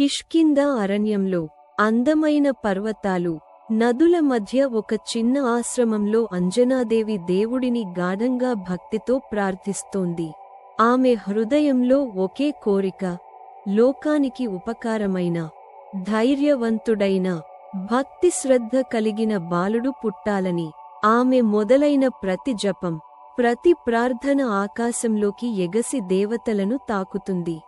కిష్కింద అరణ్యంలో అందమైన పర్వతాలు నదుల మధ్య ఒక చిన్న ఆశ్రమంలో అంజనాదేవి దేవుడిని గాఢంగా భక్తితో ప్రార్థిస్తోంది. ఆమె హృదయంలో ఒకే కోరిక లోకానికి ఉపకారమైన ధైర్యవంతుడైన భక్తి శ్రద్ధ కలిగిన బాలుడు పుట్టాలని ఆమె మొదలైన ప్రతి జపం ప్రతి ప్రార్థన ఆకాశంలోకి ఎగసి దేవతలను తాకుతుంది.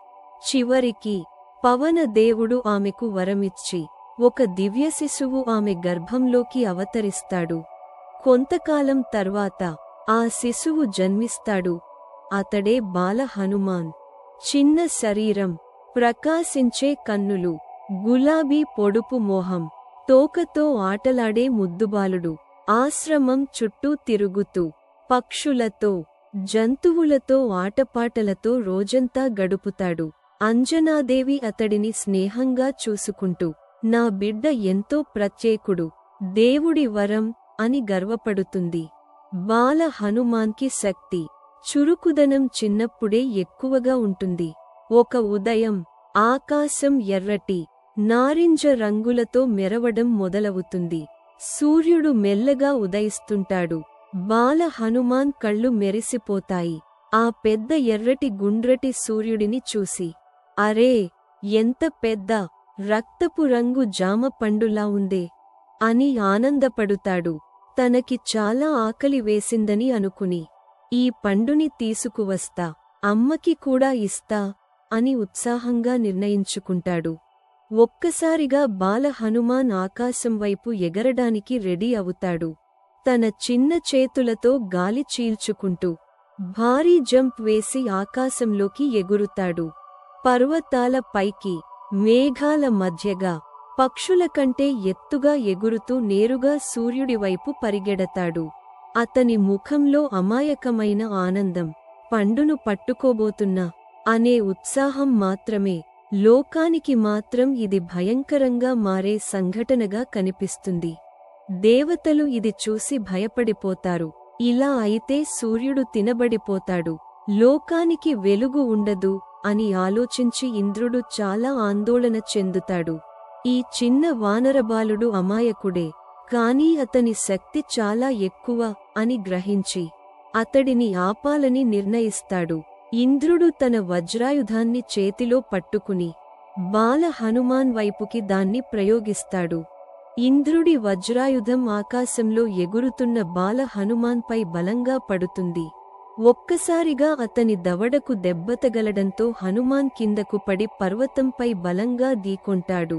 చివరికి పవన దేవుడు ఆమెకు వరమిచ్చి ఒక దివ్య శిశువు ఆమె గర్భంలోకి అవతరిస్తాడు. కొంతకాలం తర్వాత ఆ శిశువు జన్మిస్తాడు. అతడే బాల హనుమాన్. చిన్న శరీరం ప్రకాశించే కన్నులు గులాబీ పొడుపు మోహం తోకతో ఆటలాడే ముద్దుబాలుడు ఆశ్రమం చుట్టూ తిరుగుతూ పక్షులతో జంతువులతో ఆటపాటలతో రోజంతా గడుపుతాడు. అంజనాదేవి అతడిని స్నేహంగా చూసుకుంటూ నా బిడ్డ ఎంతో ప్రత్యేకుడు దేవుడి వరం అని గర్వపడుతుంది. బాల హనుమాన్కి శక్తి చురుకుదనం చిన్నప్పుడే ఎక్కువగా ఉంటుంది. ఒక ఉదయం ఆకాశం ఎర్రటి నారింజ రంగులతో మెరవడం మొదలవుతుంది. సూర్యుడు మెల్లగా ఉదయిస్తుంటాడు. బాల హనుమాన్ కళ్ళు మెరిసిపోతాయి. ఆ పెద్ద ఎర్రటి గుండ్రటి సూర్యుడిని చూసి అరే ఎంత పెద్ద రక్తపు రంగు జామ పండులా ఉందే అని ఆనందపడుతాడు. తనకి చాలా ఆకలి వేసిందని అనుకుని ఈ పండుని తీసుకువస్తా అమ్మకి కూడా ఇస్తా అని ఉత్సాహంగా నిర్ణయించుకుంటాడు. ఒక్కసారిగా బాల హనుమాన్ ఆకాశం వైపు ఎగరడానికి రెడీ అవుతాడు. తన చిన్న చేతులతో గాలి చీల్చుకుంటూ భారీ జంప్ వేసి ఆకాశంలోకి ఎగురుతాడు. పర్వతాల పైకి మేఘాల మధ్యగా పక్షుల కంటే ఎత్తుగా ఎగురుతూ నేరుగా సూర్యుడివైపు పరిగెడతాడు. అతని ముఖంలో అమాయకమైన ఆనందం. పండును పట్టుకోబోతున్నా అనే ఉత్సాహం మాత్రమే. లోకానికి మాత్రం ఇది భయంకరంగా మారే సంఘటనగా కనిపిస్తుంది. దేవతలు ఇది చూసి భయపడిపోతారు. ఇలా అయితే సూర్యుడు తినబడిపోతాడు. లోకానికి వెలుగు ఉండదు. అని ఆలోచించి ఇంద్రుడు చాలా ఆందోళన చెందుతాడు. ఈ చిన్న వానరబాలుడు అమాయకుడే. కాని అతని శక్తి చాలా ఎక్కువ అని గ్రహించి అతడిని ఆపాలని నిర్ణయిస్తాడు. ఇంద్రుడు తన వజ్రాయుధాన్ని చేతిలో పట్టుకుని బాల హనుమాన్ వైపుకి దాన్ని ప్రయోగిస్తాడు. ఇంద్రుడి వజ్రాయుధం ఆకాశంలో ఎగురుతున్న బాల హనుమాన్పై బలంగా పడుతుంది. ఒక్కసారిగా అతని దవడకు దెబ్బతగలడంతో హనుమాన్ కిందకు పడి పర్వతంపై బలంగా దీకొంటాడు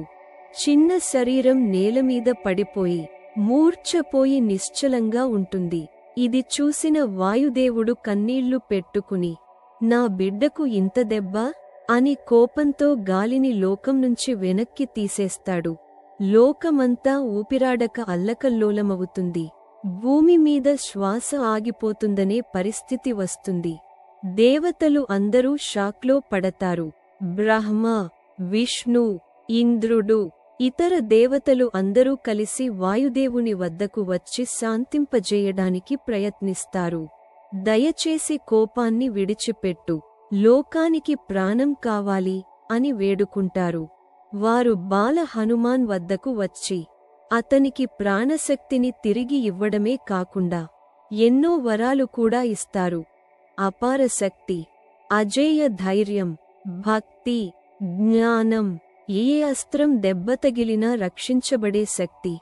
చిన్న శరీరం నేలమీద పడిపోయి మూర్ఛపోయి నిశ్చలంగా ఉంటుంది. ఇది చూసిన వాయుదేవుడు కన్నీళ్ళు పెట్టుకుని నా బిడ్డకు ఇంత దెబ్బ? అని కోపంతో గాలిని లోకం నుంచి వెనక్కి తీసేస్తాడు. లోకమంతా ఊపిరాడక అల్లకల్లోలమవుతుంది. భూమి మీద శ్వాస ఆగిపోతుందనే పరిస్థితి వస్తుంది. దేవతలు అందరూ షాక్లో పడతారు. బ్రహ్మ విష్ణు ఇంద్రుడు ఇతర దేవతలు అందరూ కలిసి వాయుదేవుని వద్దకు వచ్చి శాంతింపజేయడానికి ప్రయత్నిస్తారు. దయచేసి కోపాన్ని విడిచిపెట్టు. లోకానికి ప్రాణం కావాలి అని వేడుకుంటారు. వారు బాల హనుమాన్ వద్దకు వచ్చి అతనికి ప్రాణశక్తిని తిరిగి ఇవ్వడమే కాకుండా ఎన్నో వరాలు కూడా ఇస్తారు. అపార శక్తి అజేయ ధైర్యం భక్తి జ్ఞానం ఏ అస్త్రం దెబ్బతగిలినా రక్షించబడే శక్తి.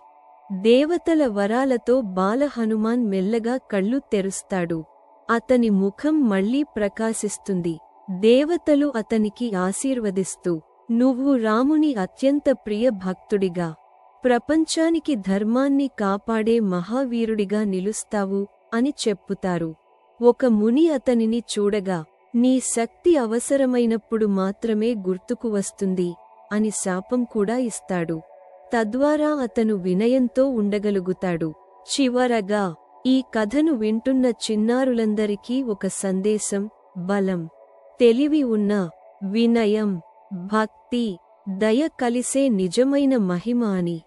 దేవతల వరాలతో బాల హనుమాన్ మెల్లగా కళ్ళు తెరుస్తాడు. అతని ముఖం మళ్ళీ ప్రకాశిస్తుంది. దేవతలు అతనికి ఆశీర్వదిస్తూ నువ్వు రాముని అత్యంత ప్రియ భక్తుడిగా ప్రపంచానికి ధర్మాన్ని కాపాడే మహావీరుడిగా నిలుస్తావు అని చెప్పుతారు. ఒక ముని అతనిని చూడగా నీ శక్తి అవసరమైనప్పుడు మాత్రమే గుర్తుకు వస్తుంది అని శాపం కూడా ఇస్తాడు. తద్వారా అతను వినయంతో ఉండగలుగుతాడు. చివరగా ఈ కథను వింటున్న చిన్నారులందరికీ ఒక సందేశం బలం తెలివి ఉన్న వినయం భక్తి దయ కలిసే నిజమైన మహిమ అని.